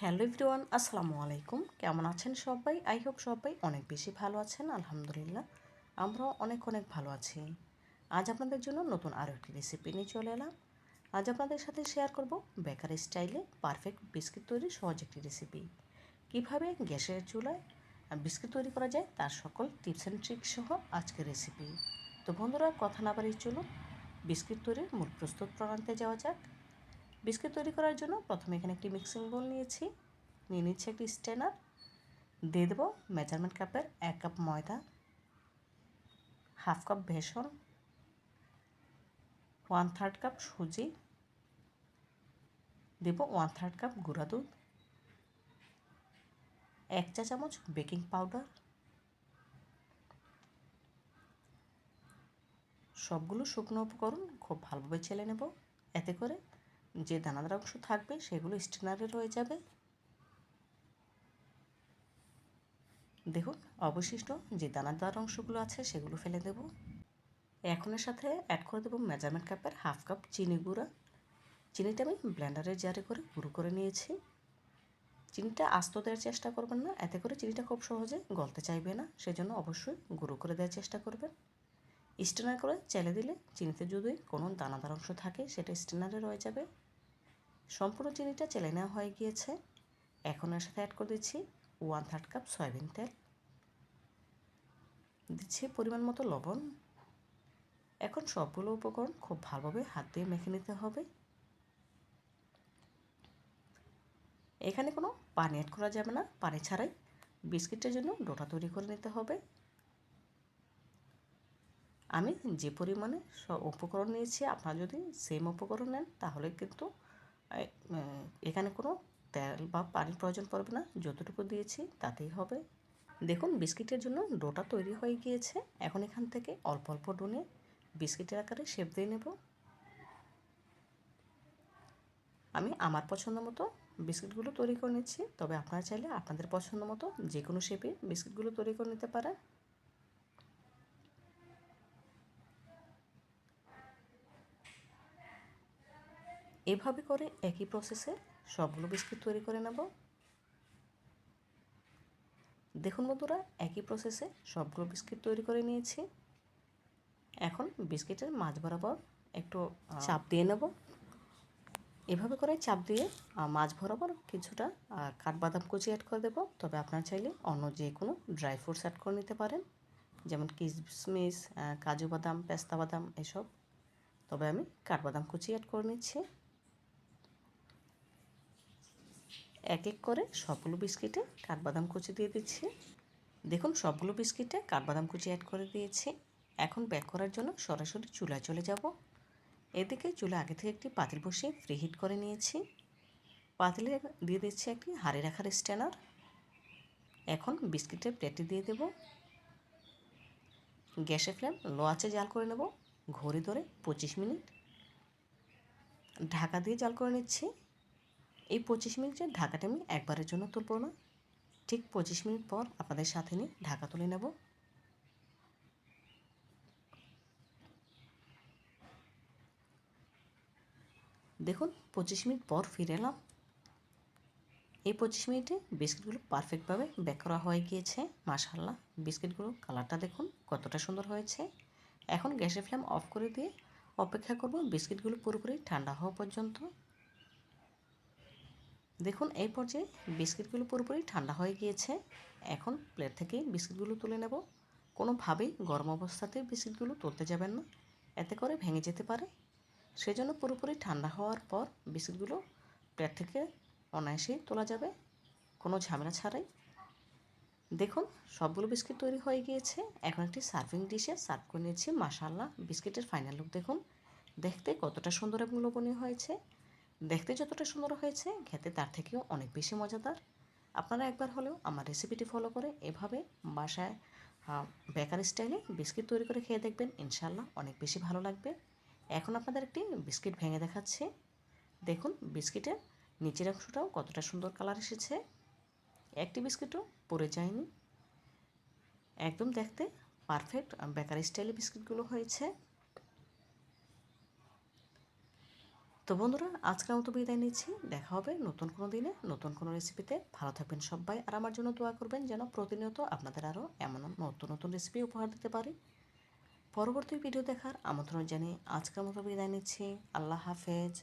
Hello everyone, আসসালামু আলাইকুম। কেমন আছেন সবাই? আই হোপ সবাই অনেক বেশি ভালো আছেন, আলহামদুলিল্লাহ। আমরাও অনেক অনেক ভালো আছি। আজ আপনাদের জন্য নতুন আরও একটি রেসিপি নিয়ে চলে এলাম। আজ আপনাদের সাথে শেয়ার করব বেকারি স্টাইলে পারফেক্ট বিস্কিট তৈরির সহজ একটি রেসিপি কীভাবে গ্যাসের চুলায় বিস্কিট তৈরি করা যায় তার সকল টিপস অ্যান্ড ট্রিক্স সহ আজকের রেসিপি তো বন্ধুরা, কথা না বাড়িয়ে চলুন। বিস্কিট তৈরির মূল প্রস্তুত প্রণালীতে যাওয়া যাক। বিস্কিট তৈরি করার জন্য প্রথমে এখানে একটি মিক্সিং বোল নিয়েছি। নিয়ে নিচ্ছি একটি স্টেনার দিয়ে দেবো মেজারমেন্ট কাপের এক কাপ ময়দা হাফ কাপ বেসন ওয়ান থার্ড কাপ সুজি, দেব ওয়ান থার্ড কাপ গুঁড়া দুধ, এক চা চামচ বেকিং পাউডার সবগুলো শুকনো উপকরণ খুব ভালোভাবে ছেলে নেব। এতে করে যে দানাদার অংশ থাকবে সেগুলো স্টেনারে রয়ে যাবে। দেখুন, অবশিষ্ট যে দানাদার অংশগুলো আছে সেগুলো ফেলে দেব। এখনের সাথে অ্যাড করে দেবো মেজারমেন্ট কাপের হাফ কাপ চিনি গুঁড়া। চিনিটা আমি ব্লেন্ডারের জারে করে গুঁড়ো করে নিয়েছি। চিনিটা আস্ত দেওয়ার চেষ্টা করবেন না, এতে করে চিনিটা খুব সহজে গলতে চাইবে না, সেজন্য অবশ্যই গুঁড়ো করে দেওয়ার চেষ্টা করবেন। স্টেনার করে চেলে দিলে চিনিতে যদি কোনো দানাদার অংশ থাকে, সেটা স্টেনারে রয়ে যাবে। সম্পূর্ণ চিনিটা চেলে নেওয়া হয়ে গিয়েছে। এখন এর সাথে অ্যাড করে দিচ্ছি ওয়ান থার্ড কাপ সয়াবিন তেল। দিচ্ছি পরিমাণ মতো লবণ। এখন সবগুলো উপকরণ খুব ভালোভাবে হাত দিয়ে মেখে নিতে হবে। এখানে কোনো পানি অ্যাড করা যাবে না, পানি ছাড়াই বিস্কিটের জন্য ডোটা তৈরি করে নিতে হবে। আমি যে পরিমাণে উপকরণ নিয়েছি, আপনারা যদি সেম উপকরণ নেন তাহলে কিন্তু এখানে কোনো তেল বা পানির প্রয়োজন পড়বে না। যতটুকু দিয়েছি তাতেই হবে। দেখুন, বিস্কিটের জন্য ডোটা তৈরি হয়ে গিয়েছে। এখন এখান থেকে অল্প অল্প ডোনে বিস্কিটের আকারে শেপ দিয়ে নেব। আমি আমার পছন্দ মতো বিস্কিটগুলো তৈরি করে নিচ্ছি। তবে আপনারা চাইলে আপনাদের পছন্দ মতো যে কোনো শেপে বিস্কিটগুলো তৈরি করে নিতে পারেন। এভাবে করে একই প্রসেসে সবগুলো বিস্কিট তৈরি করে নেব। দেখুন বন্ধুরা, একই প্রসেসে সবগুলো বিস্কিট তৈরি করে নিয়েছি। এখন বিস্কিটের মাঝ বরাবর একটু চাপ দিয়ে নেব। এভাবে করে চাপ দিয়ে মাছ বরাবর কিছুটা কাঠবাদাম কুচি অ্যাড করে দেবো। তবে আপনার চাইলে অন্য যে কোনো ড্রাই ফ্রুটস অ্যাড করে নিতে পারেন। যেমন কিশমিশ কাজু বাদাম, পেস্তা বাদাম, এসব। তবে আমি কাঠবাদাম কুচি অ্যাড করে নিচ্ছি। এক এক করে সবগুলো বিস্কিটে কাঠবাদাম কুচি দিয়ে দিচ্ছি। দেখুন, সবগুলো বিস্কিটে কাঠবাদাম কুচি অ্যাড করে দিয়েছি। এখন ব্যাক করার জন্য সরাসরি চুলায় চলে যাব। এদিকে চুলা আগে থেকে একটি পাতিল বসিয়ে ফ্রি হিট করে নিয়েছি। পাতিলে দিয়ে দিচ্ছি একটি হাড়ি রাখার স্ট্যানার এখন বিস্কিটের প্লেটে দিয়ে দেব। গ্যাসের ফ্লেম লো আছে জাল করে নেব। ঘড়ি ধরে পঁচিশ মিনিট। ঢাকা দিয়ে জাল করে নিচ্ছি। এই পঁচিশ মিনিটের ঢাকাটা আমি একবারের জন্য তুলব না। ঠিক পঁচিশ মিনিট পর আপনাদের সাথে নিয়ে ঢাকা তুলে নেব। দেখুন, পঁচিশ মিনিট পর ফিরে এলাম। এই পঁচিশ মিনিটে বিস্কিটগুলো পারফেক্টভাবে ব্যাক করা হয়ে গিয়েছে মাশাল্লাহ বিস্কিটগুলো কালারটা দেখুন, কতটা সুন্দর হয়েছে। এখন গ্যাসের ফ্লেম অফ করে দিয়ে অপেক্ষা করব বিস্কিটগুলো পুরোপুরি ঠান্ডা হওয়া পর্যন্ত। দেখুন, এই পর্যায়ে বিস্কিটগুলো পুরোপুরি ঠান্ডা হয়ে গিয়েছে। এখন প্লেট থেকে বিস্কিটগুলো তুলে নেব। কোনোভাবেই গরম অবস্থাতে বিস্কিটগুলো তুলতে যাবেন না। এতে করে ভেঙে যেতে পারে। সেজন্য পুরোপুরি ঠান্ডা হওয়ার পর বিস্কিটগুলো প্লেট থেকে অনায়াসেই তোলা যাবে। কোনো ঝামেলা ছাড়াই। দেখুন, সবগুলো বিস্কিট তৈরি হয়ে গিয়েছে। এখন একটি সার্ভিং ডিশে সার্ভ করে নিয়েছি। মাসাল্লাহ বিস্কিটের ফাইনাল লুক দেখুন। দেখতে কতটা সুন্দর এবং লোভনীয় হয়েছে। দেখতে যতটা সুন্দর হয়েছে, খেতে তার থেকেও অনেক বেশি মজাদার। আপনারা একবার হলেও আমার রেসিপিটি ফলো করে এভাবে বাসায় বেকার স্টাইলে বিস্কিট তৈরি করে খেয়ে দেখবেন ইনশাল্লাহ অনেক বেশি ভালো লাগবে। এখন আপনাদের একটি বিস্কিট ভেঙে দেখাচ্ছে। দেখুন, বিস্কিটের নিচের অংশটাও কতটা সুন্দর কালার এসেছে। একটি বিস্কিটও পরে যায়নি। একদম দেখতে পারফেক্ট বেকারি স্টাইলে বিস্কিটগুলো হয়েছে। তো বন্ধুরা, আজকের মতো বিদায় নিচ্ছি। দেখা হবে নতুন কোনো দিনে, নতুন কোনো রেসিপিতে ভালো থাকবেন সবাই, আর আমার জন্য দোয়া করবেন যেন প্রতিনিয়ত আপনাদের আরও এমন নতুন নতুন রেসিপি উপহার দিতে পারি। পরবর্তী ভিডিও দেখার আমন্ত্রণ জানিয়ে আজকের মতো বিদায় নিচ্ছি। আল্লাহ হাফেজ।